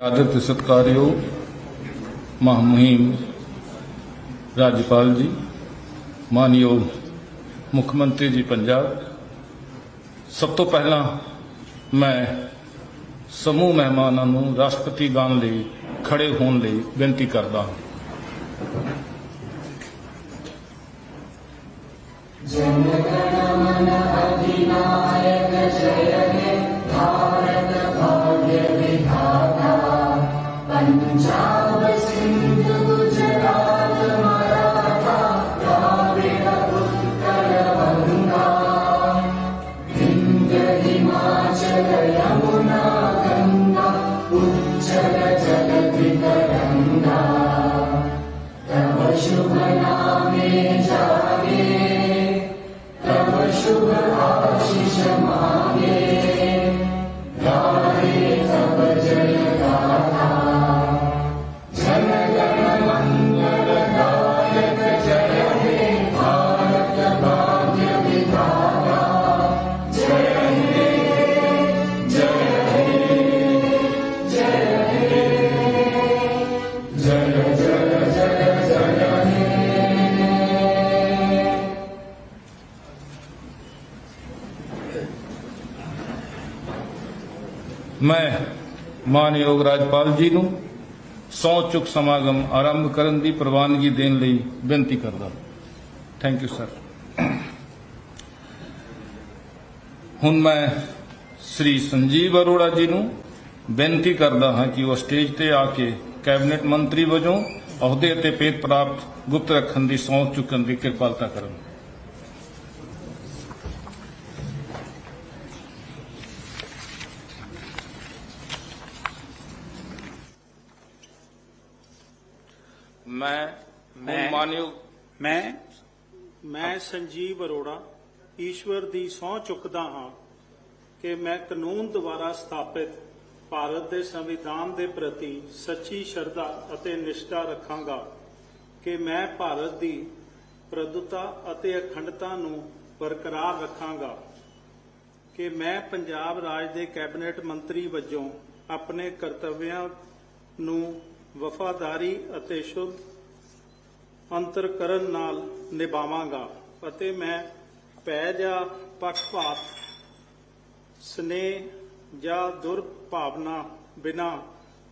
ਆਦਰ ਤੇ ਸਤਿਕਾਰਯੋਗ ਮਹਾਮਹਿਮ ਰਾਜਪਾਲ ਜੀ, ਮਾਨਯੋਗ ਮੁੱਖ ਮੰਤਰੀ ਜੀ ਪੰਜਾਬ। ਸਭ ਤੋਂ ਪਹਿਲਾਂ ਮੈਂ ਸਮੂਹ ਮਹਿਮਾਨਾਂ ਨੂੰ ਰਾਸ਼ਟਰਪਤੀ ਗਾਨ ਲਈ ਖੜੇ ਹੋਣ ਲਈ ਬੇਨਤੀ ਕਰਦਾ ਹਾਂ। ਮੈਂ ਮਾਨਯੋਗ ਰਾਜਪਾਲ ਜੀ ਨੂੰ ਸਹੁੰ ਚੁੱਕ ਸਮਾਗਮ ਆਰੰਭ ਕਰਨ ਦੀ ਪ੍ਰਵਾਨਗੀ ਦੇਣ ਲਈ ਬੇਨਤੀ ਕਰਦਾ ਥੈਂਕ ਯੂ ਸਰ ਹੁਣ ਮੈਂ ਸ੍ਰੀ ਸੰਜੀਵ ਅਰੋੜਾ ਜੀ ਨੂੰ ਬੇਨਤੀ ਕਰਦਾ ਹਾਂ ਕਿ ਉਹ ਸਟੇਜ ਤੇ ਆ ਕੇ ਕੈਬਨਿਟ ਮੰਤਰੀ ਵਜੋਂ ਅਹੁਦੇ ਅਤੇ ਪੇਤ ਪ੍ਰਾਪਤ ਗੁਪਤ ਰੱਖਣ ਦੀ ਸਹੁੰ ਚੁੱਕਣ ਦੀ ਕਿਰਪਾਲਤਾ ਕਰਨ। ਮੈਂ ਮੈਂ- ਮਾਨਯੋਗ ਮੈਂ ਮੈਂ ਸੰਜੀਵ ਅਰੋੜਾ ਈਸ਼ਵਰ ਦੀ ਸਹੁੰ ਚੁੱਕਦਾ ਹਾਂ ਕਿ ਮੈਂ ਕਾਨੂੰਨ ਦੁਆਰਾ ਸਥਾਪਿਤ ਭਾਰਤ ਦੇ ਸੰਵਿਧਾਨ ਦੇ ਪ੍ਰਤੀ ਸੱਚੀ ਸ਼ਰਧਾ ਅਤੇ ਨਿਸ਼ਠਾ ਰੱਖਾਂਗਾ ਕਿ ਮੈਂ ਭਾਰਤ ਦੀ ਪ੍ਰਭੁਤਾ ਅਤੇ ਅਖੰਡਤਾ ਨੂੰ ਬਰਕਰਾਰ ਰੱਖਾਂਗਾ ਕਿ ਮੈਂ ਪੰਜਾਬ ਰਾਜ ਦੇ ਕੈਬਨਿਟ ਮੰਤਰੀ ਵਜੋਂ ਆਪਣੇ ਕਰਤੱਵਿਆਂ ਨੂੰ ਵਫਾਦਾਰੀ ਅਤੇ ਸ਼ੁੱਧ ਅੰਤਰਕਰਨ ਨਾਲ ਨਿਭਾਵਾਂਗਾ ਅਤੇ ਮੈਂ ਭੈ ਜਾਂ ਪੱਖਪਾਤ ਸਨੇਹ ਜਾਂ ਦੁਰਭਾਵਨਾ ਬਿਨਾ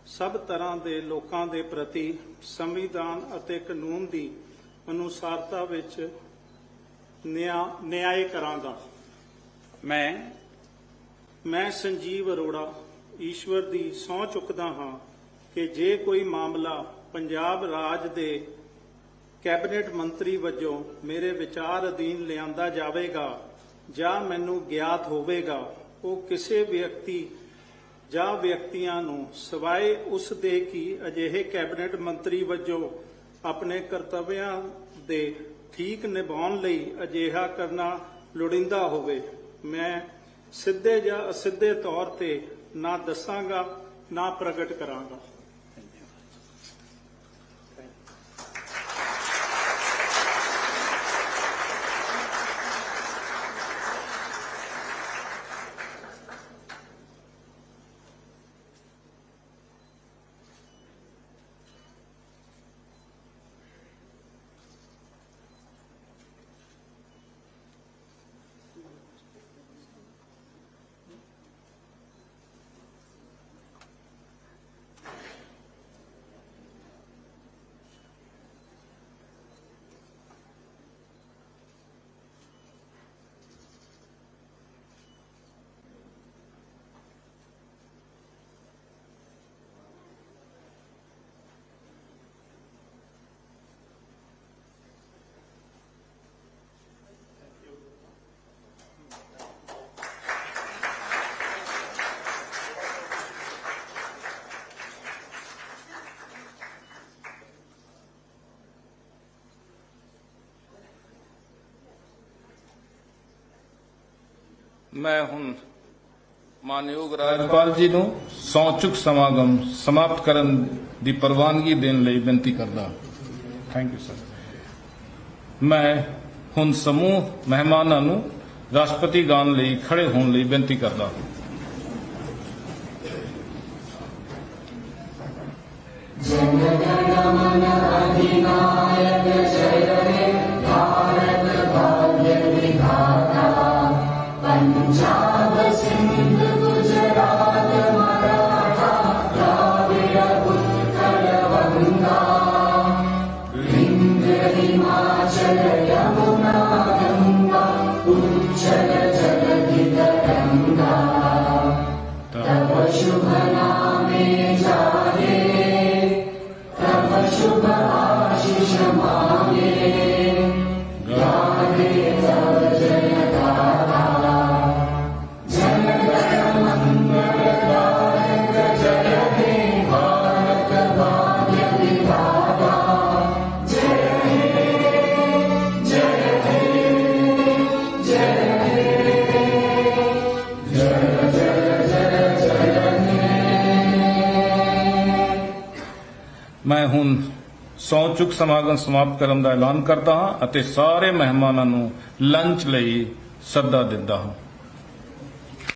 ਸਭ ਤਰ੍ਹਾਂ ਦੇ ਲੋਕਾਂ ਦੇ ਪ੍ਰਤੀ ਸੰਵਿਧਾਨ ਅਤੇ ਕਾਨੂੰਨ ਦੀ ਅਨੁਸਾਰਤਾ ਵਿੱਚ ਨਿਆਂ ਨਿਆਂ ਕਰਾਂਗਾ। ਮੈਂ ਮੈਂ ਸੰਜੀਵ ਅਰੋੜਾ ਈਸ਼ਵਰ ਦੀ ਸਹੁੰ ਚੁੱਕਦਾ ਹਾਂ। ਕਿ ਜੇ ਕੋਈ ਮਾਮਲਾ ਪੰਜਾਬ ਰਾਜ ਦੇ ਕੈਬਨਿਟ ਮੰਤਰੀ ਵਜੋਂ ਮੇਰੇ ਵਿਚਾਰ ਅਧੀਨ ਲਿਆਂਦਾ ਜਾਵੇਗਾ ਜਾਂ ਮੈਨੂੰ ਗਿਆਤ ਹੋਵੇਗਾ, ਉਹ ਕਿਸੇ ਵਿਅਕਤੀ ਜਾਂ ਵਿਅਕਤੀਆਂ ਨੂੰ ਸਿਵਾਏ ਉਸ ਦੇ ਕਿ ਅਜਿਹੇ ਕੈਬਨਿਟ ਮੰਤਰੀ ਵਜੋਂ ਆਪਣੇ ਕਰਤੱਵਿਆਂ ਦੇ ਠੀਕ ਨਿਭਾਉਣ ਲਈ ਅਜਿਹਾ ਕਰਨਾ ਲੋੜੀਂਦਾ ਹੋਵੇ। ਮੈਂ ਸਿੱਧੇ ਜਾਂ ਅਸਿੱਧੇ ਤੌਰ ਤੇ ਨਾ ਦੱਸਾਂਗਾ, ਨਾ ਪ੍ਰਗਟ ਕਰਾਂਗਾ। ਮੈਂ ਹੁਣ ਮਾਨਯੋਗ ਰਾਜਪਾਲ ਜੀ ਨੂੰ ਸਹੁੰ ਚੁੱਕ ਸਮਾਗਮ ਸਮਾਪਤ ਕਰਨ ਦੀ ਪ੍ਰਵਾਨਗੀ ਦੇਣ ਲਈ ਬੇਨਤੀ ਕਰਦਾ ਥੈਂਕ ਯੂ ਸਰ ਮੈਂ ਹੁਣ ਸਮੂਹ ਮਹਿਮਾਨਾਂ ਨੂੰ ਰਾਸ਼ਟਰਪਤੀ ਗਾਨ ਲਈ ਖੜੇ ਹੋਣ ਲਈ ਬੇਨਤੀ ਕਰਦਾ ਹਾਂ। ਮੈਂ ਹੁਣ ਸੌ ਚੁੱਕ ਸਮਾਗਮ ਸਮਾਪਤ ਕਰਨ ਦਾ ਐਲਾਨ ਕਰਦਾ ਹਾਂ ਅਤੇ ਸਾਰੇ ਮਹਿਮਾਨਾਂ ਨੂੰ ਲੰਚ ਲਈ ਸੱਦਾ ਦਿੰਦਾ ਹਾਂ।